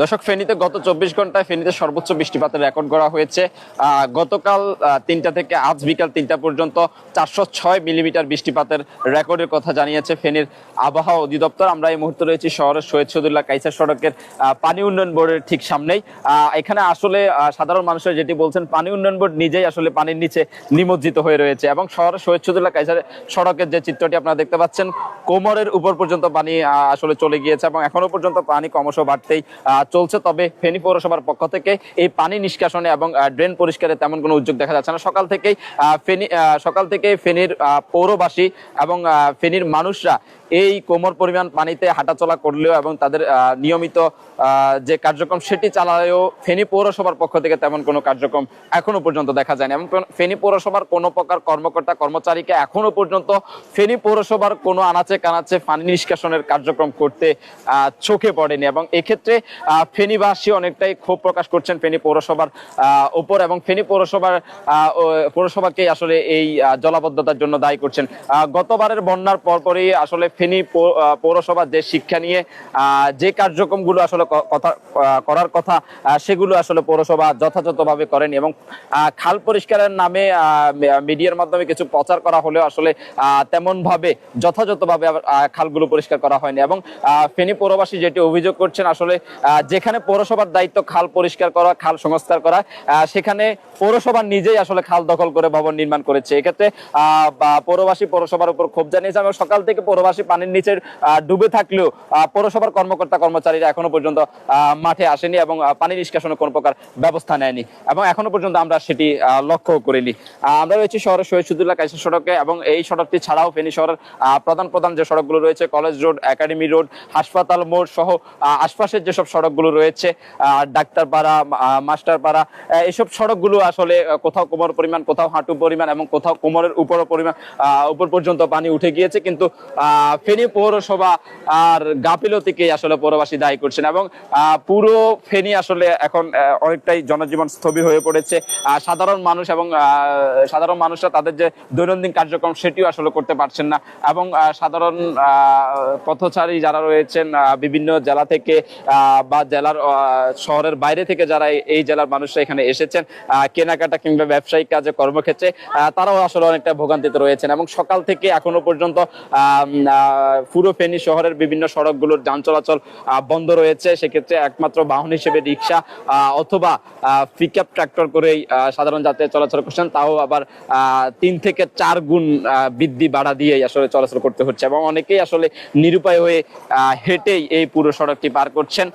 দর্শক, ফেনীতে গত চব্বিশ ঘন্টায় ফেনীতে সর্বোচ্চ বৃষ্টিপাতের রেকর্ড করা হয়েছে। গতকাল তিনটা থেকে আজ বিকাল তিনটা পর্যন্ত চারশো ছয় মিলিমিটার বৃষ্টিপাতের রেকর্ডের কথা জানিয়েছে ফেনীর আবহাওয়া অধিদপ্তর। আমরা এই মুহূর্তে রয়েছি শহরের সৈয়দ সদুল্লাহ কাইসার সড়কের পানি উন্নয়ন বোর্ডের ঠিক সামনেই। এখানে আসলে সাধারণ মানুষের যেটি বলছেন, পানি উন্নয়ন বোর্ড নিজেই আসলে পানির নিচে নিমজ্জিত হয়ে রয়েছে এবং শহরের সৈয়দ সদুল্লাহ কাইসার সড়কের যে চিত্রটি আপনারা দেখতে পাচ্ছেন, কোমরের উপর পর্যন্ত পানি আসলে চলে গিয়েছে এবং এখনও পর্যন্ত পানি ক্রমশ বাড়তেই আহ, চলছে। তবে ফেনী পৌরসভার পক্ষ থেকে এই পানি নিষ্কাশনে এবং ড্রেন পরিষ্কারে তেমন কোনো উদ্যোগ দেখা যাচ্ছে না। সকাল থেকেই ফেনী সকাল থেকে ফেনীর পৌরবাসী এবং ফেনীর মানুষরা এই কোমর পরিমাণ পানিতে হাঁটাচলা করলেও এবং তাদের নিয়মিত যে কার্যক্রম সেটি চালালেও ফেনী পৌরসভার পক্ষ থেকে তেমন কোনো কার্যক্রম এখনও পর্যন্ত দেখা যায়নি। এবং ফেনী পৌরসভার কোনো প্রকার কর্মকর্তা কর্মচারীকে এখনও পর্যন্ত ফেনী পৌরসভার কোনো আনাচে কানাচে পানি নিষ্কাশনের কার্যক্রম করতে চোখে পড়েনি। এবং এক্ষেত্রে ফেনীবাসী অনেকটাই ক্ষোভ প্রকাশ করছেন ফেনী পৌরসভার উপর এবং ফেনী পৌরসভার পৌরসভাকে আসলে এই জলাবদ্ধতার জন্য দায়ী করছেন। গতবারের বন্যার পরপরই আসলে ফেনী পৌরসভা যে শিক্ষা নিয়ে যে কার্যক্রমগুলো আসলে কথা করার কথা সেগুলো আসলে পৌরসভা যথাযথভাবে করেনি এবং খাল পরিষ্কারের নামে মিডিয়ার মাধ্যমে কিছু প্রচার করা হলেও আসলে তেমন ভাবে যথাযথভাবে খালগুলো পরিষ্কার করা হয়নি এবং ফেনী পৌরবাসী যেটি অভিযোগ করছেন আসলে যেখানে পৌরসভার দায়িত্ব খাল পরিষ্কার করা, খাল সংস্কার করা সেখানে পৌরসভা নিজেই আসলে খাল দখল করে ভবন নির্মাণ করেছে। এক্ষেত্রে পৌরবাসী পৌরসভার উপর ক্ষোভ জানিয়েছে। এবং সকাল থেকে পৌরবাসী পানির নিচে ডুবে থাকলেও পৌরসভার কর্মকর্তা কর্মচারীরা এখনও পর্যন্ত মাঠে আসেনি এবং পানি নিষ্কাশনের কোনো প্রকার ব্যবস্থা নেয়নি। এবং এখনও পর্যন্ত আমরা সেটি লক্ষ্য করিনি। আমরা রয়েছি শহরের শহীদ সুদুল্লাহ কাইসা সড়কে এবং এই সড়কটি ছাড়াও ফেনী শহরের প্রধান প্রধান যে সড়কগুলো রয়েছে, কলেজ রোড, একাডেমি রোড, হাসপাতাল মোড় সহ আশপাশের যেসব সড়কগুলো রয়েছে আহ, ডাক্তারপাড়া মাস্টারপাড়া আহ, এইসব সড়কগুলো আসলে কোথাও কোমর পরিমাণ কোথাও হাঁটু পরিমাণ এবং কোথাও কোমরের উপর পরিমাণ উপর পর্যন্ত পানি উঠে গিয়েছে। কিন্তু ফেনী পৌরসভা আর গাফিলতিকে আসলে পৌরবাসী দায়ী করছেন এবং পুরো ফেনী আসলে এখন অনেকটাই জনজীবন স্থবির হয়ে পড়েছে। সাধারণ মানুষ এবং সাধারণ মানুষরা তাদের যে দৈনন্দিন কার্যক্রম সেটিও আসলে করতে পারছেন না এবং সাধারণ পথচারী যারা রয়েছেন বিভিন্ন জেলা থেকে বা জেলার শহরের বাইরে থেকে যারা এই- জেলার মানুষরা এখানে এসেছেন কেনাকাটা কিংবা ব্যবসায়িক কাজে কর্মক্ষেত্রে তারাও আসলে অনেকটা ভোগান্তিতে রয়েছেন এবং সকাল থেকে এখনও পর্যন্ত পুরো ফেনী শহরের বিভিন্ন সড়কগুলোর যান চলাচল বন্ধ রয়েছে। সেক্ষেত্রে একমাত্র বাহন হিসেবে রিক্সা অথবা পিক আপ ট্রাক্টর করেই সাধারণ যাত্রী চলাচল করছেন। তাও আবার তিন থেকে চার গুণ বৃদ্ধি বাড়া দিয়েই আসলে চলাচল করতে হচ্ছে এবং অনেকেই আসলে নিরুপায় হয়ে হেঁটেই এই পুরো সড়কটি পার করছেন।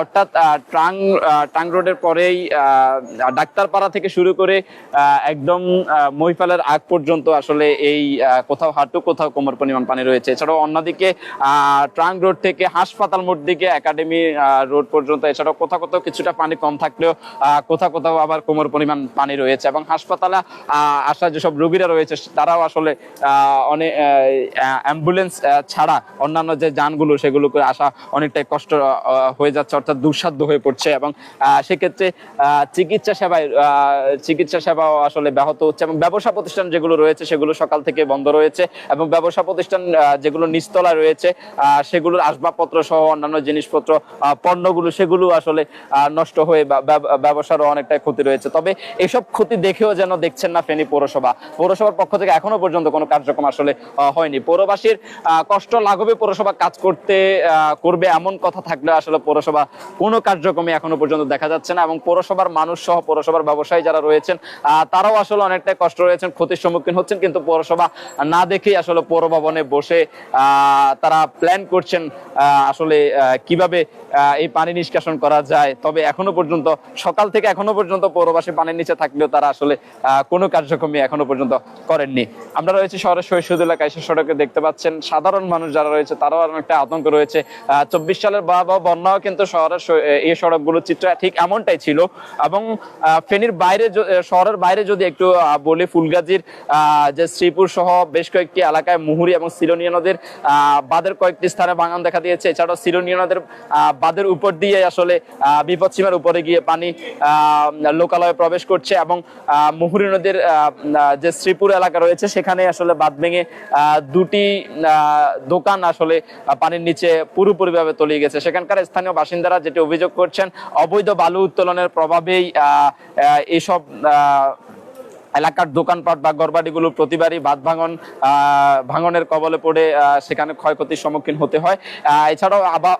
অর্থাৎ আহ, ট্রাং রোডের পরেই ডাক্তারপাড়া থেকে শুরু করে একদম আহ, মহিপালের আগ পর্যন্ত আসলে এই কোথাও হাঁটু কোথাও কোমর পরিমাণ পানি রয়েছে। এছাড়াও অন্যদিকে ট্রাং রোড থেকে হাসপাতাল মোড় দিকে একাডেমি রোড পর্যন্ত এছাড়াও কোথাও কোথাও কিছুটা পানি কম থাকলেও কোথাও কোথাও আবার কোমর পরিমাণ পানি রয়েছে। এবং হাসপাতালে আসা যেসব রোগীরা রয়েছে তারাও আসলে অনেক অ্যাম্বুলেন্স ছাড়া অন্যান্য যে যানগুলো সেগুলো করে আসা অনেকটাই কষ্ট হয়ে যাচ্ছে। অর্থাৎ দুঃসাধ্য হয়ে পড়ছে এবং সেক্ষেত্রে চিকিৎসা সেবায় চিকিৎসা সেবাও আসলে ব্যাহত হচ্ছে এবং ব্যবসা প্রতিষ্ঠান যেগুলো রয়েছে সেগুলো সকাল থেকে বন্ধ রয়েছে এবং ব্যবসা প্রতিষ্ঠান যেগুলো নিচতলায় রয়েছে সেগুলোর আসবাবপত্র সহ অন্যান্য জিনিসপত্র পণ্যগুলো সেগুলো আসলে নষ্ট হয়ে ব্যবসারও অনেকটাই ক্ষতি রয়েছে। তবে এসব ক্ষতি দেখেও যেন দেখছেন না ফেনী পৌরসভা। পৌরসভার পক্ষ থেকে এখনও পর্যন্ত কোনো কার্যক্রম আসলে হয়নি। পৌরবাসীর কষ্ট লাঘবে পৌরসভা কাজ করতে করবে এমন কথা থাকলে আসলে পৌরসভা কোনো কার্যক্রমে এখনও পর্যন্ত দেখা যাচ্ছে না এবং পৌরসভার মানুষ সহ পৌরসভার ব্যবসায়ী যারা রয়েছেন তারাও আসলে অনেকটাই কষ্ট রয়েছেন, ক্ষতির সম্মুখীন হচ্ছেন, কিন্তু পৌরসভা না দেখেই আসলে পৌর ভবনে বসে তারা প্ল্যান করছেন আসলে কীভাবে এই পানি নিষ্কাশন করা যায়। তবে এখনও পর্যন্ত, সকাল থেকে এখনও পর্যন্ত পৌরবাসী পানির নিচে থাকলেও তারা আসলে কোনো কার্যক্রমে এখনও পর্যন্ত করেননি। আমরা রয়েছে শহরের শহীদুল্লাহ কাইসা সড়কে দেখতে পাচ্ছেন, সাধারণ মানুষ যারা রয়েছে তারাও অনেকটা আতঙ্ক রয়েছে। চব্বিশ সালের ভয়াবহ বন্যাও কিন্তু শহরের এই সড়কগুলোর চিত্র ঠিক এমনটাই ছিল। এবং ফেনীর বাইরে শহরের বাইরে যদি একটু বলি, ফুলগাজীর যে শ্রীপুর সহ বেশ কয়েকটি এলাকায় মুহুরি এবং সিলোনিয়া নদীর বাঁধের কয়েকটি স্থানে ভাঙন দেখা দিয়েছে। এছাড়াও সিলোনিয়া নদের বাঁধের উপর দিয়ে আসলে বিপদসীমার উপরে গিয়ে পানি লোকালয়ে প্রবেশ করছে এবং মুহুরী নদীর যে শ্রীপুর এলাকা রয়েছে, সেখানে আসলে বাঁধ ভেঙে দুটি দোকান আসলে পানির নিচে পুরোপুরিভাবে তলিয়ে গেছে। সেখানকার স্থানীয় বাসিন্দা বাসিন্দারা যেটি অভিযোগ করছেন, অবৈধ বালু উত্তোলনের প্রভাবেই এসব এলাকার দোকানপাট বা গড়বাড়িগুলো প্রতিবারই বাদ ভাঙন ভাঙনের কবলে পড়ে সেখানে ক্ষয়ক্ষতির সম্মুখীন হতে হয়। এছাড়াও আবার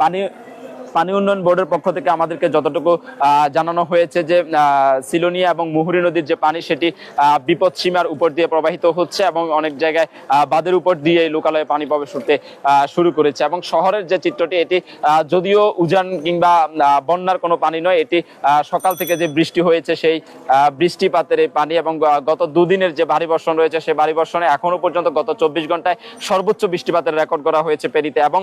পানি পানি উন্নয়ন বোর্ডের পক্ষ থেকে আমাদেরকে যতটুকু জানানো হয়েছে যে সিলোনিয়া এবং মুহুরী নদীর যে পানি সেটি বিপদ সীমার উপর দিয়ে প্রবাহিত হচ্ছে এবং অনেক জায়গায় বাঁধের উপর দিয়ে লোকালয়ে পানি প্রবেশ করতে শুরু করেছে এবং শহরের যে চিত্রটি এটি যদিও উজান কিংবা বন্যার কোনো পানি নয় এটি সকাল থেকে যে বৃষ্টি হয়েছে সেই বৃষ্টিপাতের এই পানি এবং গত দুদিনের যে ভারী বর্ষণ রয়েছে সেই ভারী বর্ষণে এখনও পর্যন্ত গত চব্বিশ ঘন্টায় সর্বোচ্চ বৃষ্টিপাতের রেকর্ড করা হয়েছে পেরিতে এবং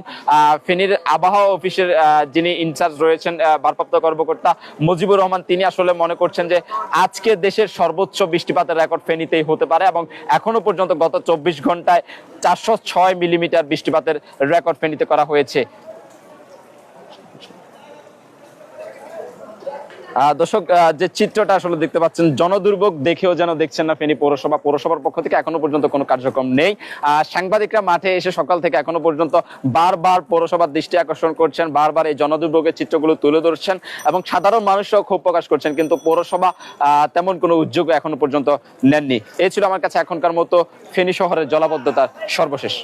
ফেনীর আবহাওয়া অফিসের আহ, যিনি ইনচার্জ রয়েছেন ভারপ্রাপ্ত কর্মকর্তা মুজিবুর রহমান, তিনি আসলে মনে করছেন যে আজকে দেশের সর্বোচ্চ বৃষ্টিপাতের রেকর্ড ফেনীতেই হতে পারে এবং এখনও পর্যন্ত গত চব্বিশ ঘন্টায় চারশো ছয় মিলিমিটার বৃষ্টিপাতের রেকর্ড ফেনীতে করা হয়েছে। দর্শক যে চিত্রটা আসলে দেখতে পাচ্ছেন, জনদুর্ভোগ দেখেও যেন দেখছেন না ফেনী পৌরসভা। পৌরসভার পক্ষ থেকে এখনও পর্যন্ত কোনো কার্যক্রম নেই। সাংবাদিকরা মাঠে এসে সকাল থেকে এখনও পর্যন্ত বারবার পৌরসভার দৃষ্টি আকর্ষণ করছেন, বারবার এই জনদুর্ভোগের চিত্রগুলো তুলে ধরছেন এবং সাধারণ মানুষরাও ক্ষোভ প্রকাশ করছেন, কিন্তু পৌরসভা তেমন কোনো উদ্যোগ এখনও পর্যন্ত নেননি। এই ছিল আমার কাছে এখনকার মতো ফেনী শহরের জলাবদ্ধতার সর্বশেষ।